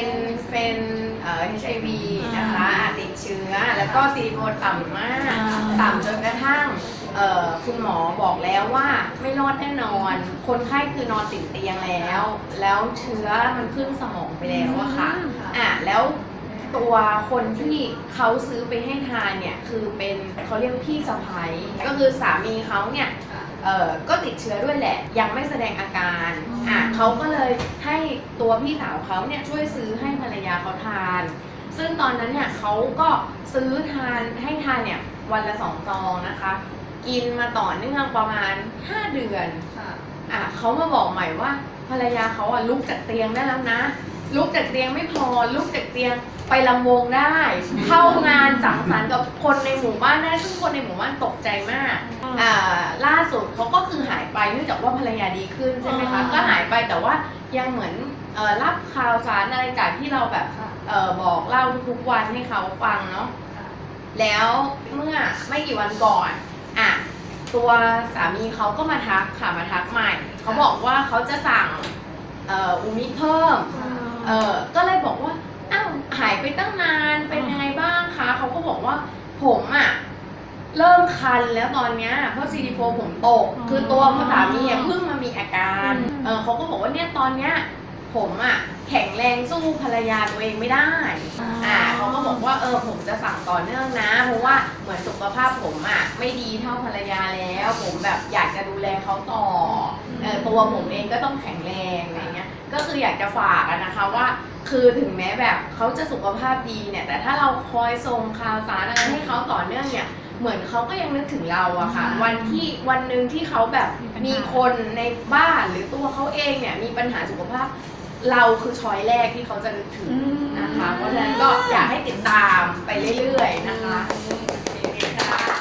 เป็นเป็นเอ่อ HIV นะคะอะติดเชื้อ แล้วก็ซีโรต่ำมาก ต่ำจนกระทั่งเอ่อคุณหมอบอกแล้วว่าไม่รอดแน่นอน คนไข้คือนอนติดเตียงแล้ว แล้วเชื้อมันขึ้นสมองไปแล้วอะค่ะอะแล้วตัวคนที่เขาซื้อไปให้ทานเนี่ยคือเป็นเขาเรียกพี่สะพ้ายก็คือสามีเขาเนี่ยเอ่อก็ติดเชื้อด้วยแหละ ยังไม่แสดงอาการอะ เขาก็เลยให้ตัวพี่สาวเขาเนี่ยช่วยซื้อให้ภรรยาเขาทาน ซึ่งตอนนั้นเนี่ยเขาก็ซื้อทานให้ทานเนี่ยวันละสองซองนะคะ กินมาต่อเนื่องประมาณ 5 เดือนอะเขามาบอกใหม่ว่า ภรรยาเขาอะลุกจากเตียงได้แล้วนะ ลุกจากเตียงไม่พอ ลุกจากเตียงไปลำวงได้ เข้างานสังสรรค์กับคนในหมู่บ้านได้ซึ่งคนในหมู่บ้านตกใจมากอ่าล่าสุดเขาก็คือหายไปเนื่องจากว่าภรรยาดีขึ้นใช่ไหมคะอ่าก็หายไปแต่ว่ายังเหมือนเอ่อรับข่าวสารอะไรจากที่เราแบบเอ่อบอกเล่าทุกๆวันให้เขาฟังเนาะแล้วเมื่อไม่กี่วันก่อนอะตัวสามีเขาก็มาทักค่ะมาทักใหม่ เขาบอกว่าเขาจะสั่งเอ่ออูมิเพิ่มเออก็เลยบอกว่าอ้าวหายไปตั้งนานเป็นยังไงบ้างคะเขาก็บอกว่าผมอะเริ่มคันแล้วตอนเนี้ยเพราะซีดีโฟผมตกอ๋อคือตัวสามีอะเพิ่งมามีอาการอืมเออเขาก็บอกว่าเนี่ยตอนเนี้ย ผมอะแข็งแรงสู้ภรรยาตัวเองไม่ได้ อ่าเขาก็บอกว่าเออผมจะสั่งต่อเนื่องนะ เพราะว่าเหมือนสุขภาพผมอะไม่ดีเท่าภรรยาแล้ว ผมแบบอยากจะดูแลเขาต่อเออตัวผมเองก็ต้องแข็งแรงอะไรเงี้ย ก็คืออยากจะฝากอะนะคะว่า คือถึงแม้แบบเขาจะสุขภาพดีเนี่ย แต่ถ้าเราคอยส่งข่าวสารอะไรให้เขาต่อเนื่องเนี่ยเหมือนเขาก็ยังนึกถึงเราอะค่ะอืมวันที่วันหนึ่งที่เขาแบบมีปัญหามีมีคนในบ้านหรือตัวเขาเองเนี่ยมีปัญหาสุขภาพ เราคือช้อยแรกที่เขาจะนึกถึงนะคะ เพราะฉะนั้นก็อยากให้ติดตามไปเรื่อยๆนะคะะ